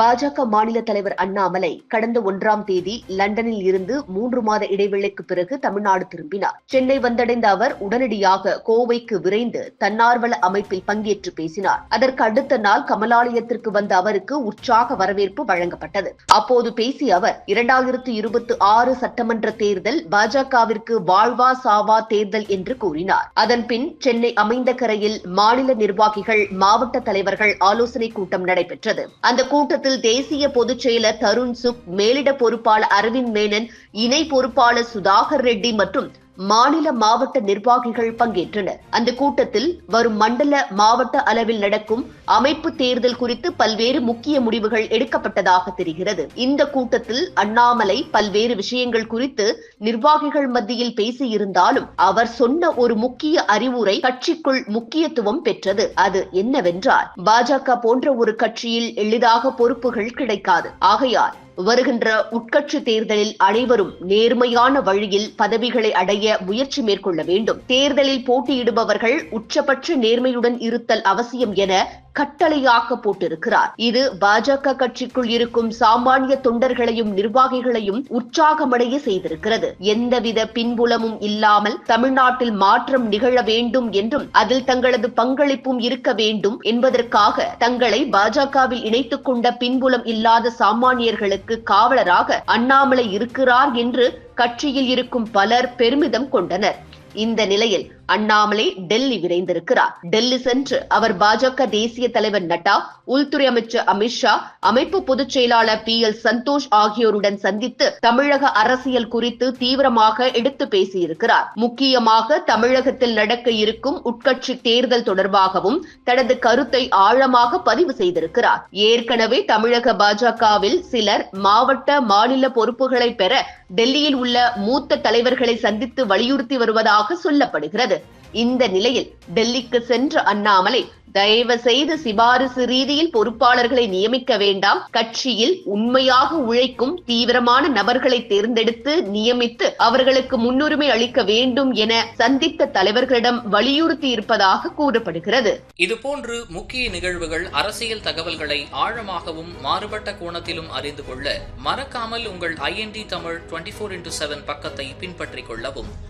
பாஜக மாநில தலைவர் அண்ணாமலை கடந்த ஒன்றாம் தேதி லண்டனில் இருந்து மூன்று மாத இடைவெளிக்கு பிறகு தமிழ்நாடு திரும்பினார். சென்னை வந்தடைந்த அவர் உடனடியாக கோவைக்கு விரைந்து தன்னார்வல அமைப்பில் பங்கேற்று பேசினார். அதற்கு அடுத்த நாள் கமலாலயத்திற்கு வந்த அவருக்கு உற்சாக வரவேற்பு வழங்கப்பட்டது. அப்போது பேசிய அவர் இரண்டாயிரத்து இருபத்தி ஆறு சட்டமன்ற தேர்தல் பாஜகவிற்கு வாழ்வா சாவா தேர்தல் என்று கூறினார். அதன்பின் சென்னை அமைந்த கரையில் மாநில நிர்வாகிகள் மாவட்ட தலைவர்கள் ஆலோசனை கூட்டம் நடைபெற்றது. அந்த கூட்டத்தில் தேசிய பொதுச் செயலர் தருண் சுக் மேலிட பொறுப்பாளர் அரவிந்த் மேனன் இணை பொறுப்பாளர் சுதாகர் ரெட்டி மற்றும் மாநில மாவட்ட நிர்வாகிகள் பங்கேற்றனர். அந்த கூட்டத்தில் வரும் மண்டல மாவட்ட அளவில் நடக்கும் அமைப்பு தேர்தல் குறித்து பல்வேறு முக்கிய முடிவுகள் எடுக்கப்பட்டதாக தெரிகிறது. இந்த கூட்டத்தில் அண்ணாமலை பல்வேறு விஷயங்கள் குறித்து நிர்வாகிகள் மத்தியில் பேசியிருந்தாலும் அவர் சொன்ன ஒரு முக்கிய அறிவுரை கட்சிக்குள் முக்கியத்துவம் பெற்றது. அது என்னவென்றால் பாஜக போன்ற ஒரு கட்சியில் எளிதாக பொறுப்புகள் கிடைக்காது. ஆகையால் வருகின்ற உட்கட்சி தேர்தலில் அனைவரும் நேர்மையான வழியில் பதவிகளை அடைய முயற்சி மேற்கொள்ள வேண்டும். தேர்தலில் போட்டியிடுபவர்கள் உச்சபட்ச நேர்மையுடன் இருத்தல் அவசியம் என கட்டளையாக போட்டிருக்கிறார். இது பாஜக கட்சிக்குள் இருக்கும் சாமானிய தொண்டர்களையும் நிர்வாகிகளையும் உற்சாகமடைய செய்திருக்கிறது. எந்தவித பின்புலமும் இல்லாமல் தமிழ்நாட்டில் மாற்றம் நிகழ வேண்டும் என்றும் அதில் தங்களது பங்களிப்பும் இருக்க வேண்டும் என்பதற்காக தங்களை பாஜகவில் இணைத்துக் கொண்ட பின்புலம் இல்லாத சாமானியர்களுக்கு காவலராக அண்ணாமலை இருக்கிறார் என்று கட்சியில் இருக்கும் பலர் பெருமிதம் கொண்டனர். இந்த நிலையில் அண்ணாமலை டெல்லி விரைந்திருக்கிறார். டெல்லி சென்று அவர் பாஜக தேசிய தலைவர் நட்டா உள்துறை அமைச்சர் அமித்ஷா அமைப்பு பொதுச் செயலாளர் பி எல் சந்தோஷ் ஆகியோருடன் சந்தித்து தமிழக அரசியல் குறித்து தீவிரமாக எடுத்து பேசியிருக்கிறார். முக்கியமாக தமிழகத்தில் நடக்க இருக்கும் உட்கட்சி தேர்தல் தொடர்பாகவும் தனது கருத்தை ஆழமாக பதிவு செய்திருக்கிறார். ஏற்கனவே தமிழக பாஜகவில் சிலர் மாவட்ட மாநில பொறுப்புகளை பெற டெல்லியில் உள்ள உள்ள மூத்த தலைவர்களை சந்தித்து வலியுறுத்தி வருவதாக சொல்லப்படுகிறது. இந்த நிலையில் டெல்லிக்கு சென்ற அண்ணாமலை தயவு செய்து சிபாரிசு ரீதியில் பொறுப்பாளர்களை நியமிக்க வேண்டாம். கட்சியில் உண்மையாக உழைக்கும் தீவிரமான நபர்களை தேர்ந்தெடுத்து நியமித்து அவர்களுக்கு முன்னுரிமை அளிக்க வேண்டும் என சந்தித்த தலைவர்களிடம் வலியுறுத்தி இருப்பதாக கூறப்படுகிறது. இதுபோன்று முக்கிய நிகழ்வுகள் அரசியல் தகவல்களை ஆழமாகவும் மாறுபட்ட கோணத்திலும் அறிந்து கொள்ள மறக்காமல் உங்கள் IND Tamil twenty four into seven பக்கத்தை பின்பற்றிக் கொள்ளவும்.